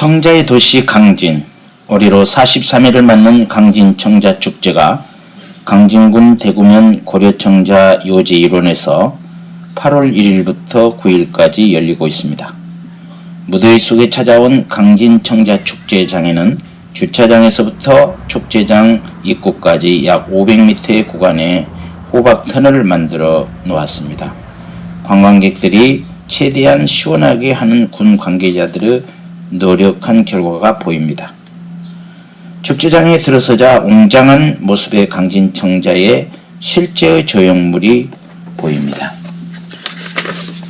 청자의 도시 강진, 올해로 43회를 맞는 강진 청자 축제가 강진군 대구면 고려청자 요제 일원에서 8월 1일부터 9일까지 열리고 있습니다. 무더위 속에 찾아온 강진 청자 축제장에는 주차장에서부터 축제장 입구까지 약 500m의 구간에 호박 터널을 만들어 놓았습니다. 관광객들이 최대한 시원하게 하는 군 관계자들의 노력한 결과가 보입니다. 축제장에 들어서자 웅장한 모습의 강진청자의 실제의 조형물이 보입니다.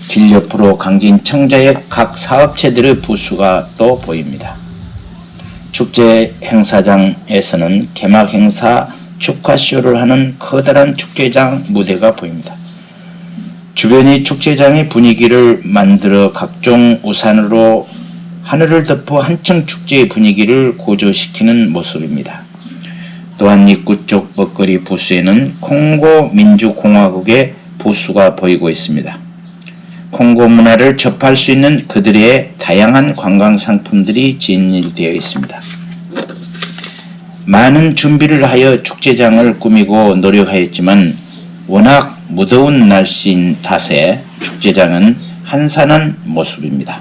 길 옆으로 강진청자의 각 사업체들의 부수가 또 보입니다. 축제 행사장에서는 개막 행사 축하쇼를 하는 커다란 축제장 무대가 보입니다. 주변이 축제장의 분위기를 만들어 각종 우산으로 하늘을 덮어 한층 축제의 분위기를 고조시키는 모습입니다. 또한 입구 쪽 먹거리 부스에는 콩고 민주공화국의 부스가 보이고 있습니다. 콩고 문화를 접할 수 있는 그들의 다양한 관광 상품들이 진열되어 있습니다. 많은 준비를 하여 축제장을 꾸미고 노력하였지만 워낙 무더운 날씨인 탓에 축제장은 한산한 모습입니다.